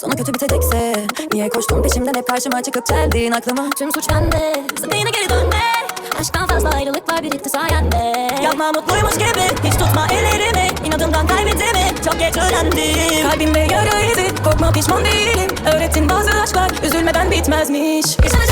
Sonu kötü bitecekse Niye koştun peşimden? Hep karşıma çıkıp geldin aklıma. Tüm suç bende. Sakın yine geri dönme Aşktan fazla ayrılıklar birikti sayende. Yapma mutluymuş gibi Hiç tutma ellerimi. İnadımdan kaybettiğimi Çok geç öğrendim. Kalbimde yara izi. Korkma pişman değilim. Öğrettin bazı aşklar. Üzülmeden bitmezmiş. Yaşanacaksa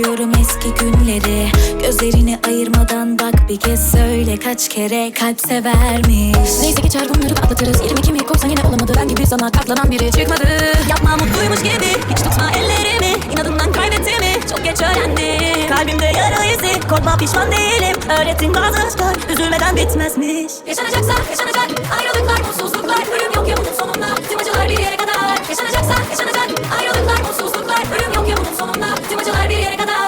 özlüyorum eski günleri. Gözlerini ayırmadan bak bir kez söyle Kaç kere kalp severmiş. Neyse geçer bunları da atlatırız. 22 korksan yine olamadı. Ben gibi sana katlanan biri çıkmadı. Yapma mutluymuş gibi. Hiç tutma ellerimi. İnadımdan kaybettiğimi Çok geç öğrendim. Kalbimde yara izi. Korkma pişman değilim. Öğrettin bazı aşklar. Üzülmeden bitmezmiş. Yaşanacaksa yaşanacak. Ayrılıklar mutsuzluklar. Ölüm yok ya bunun sonunda కోసం ఉన్నా చిమ్మ చివరి కదా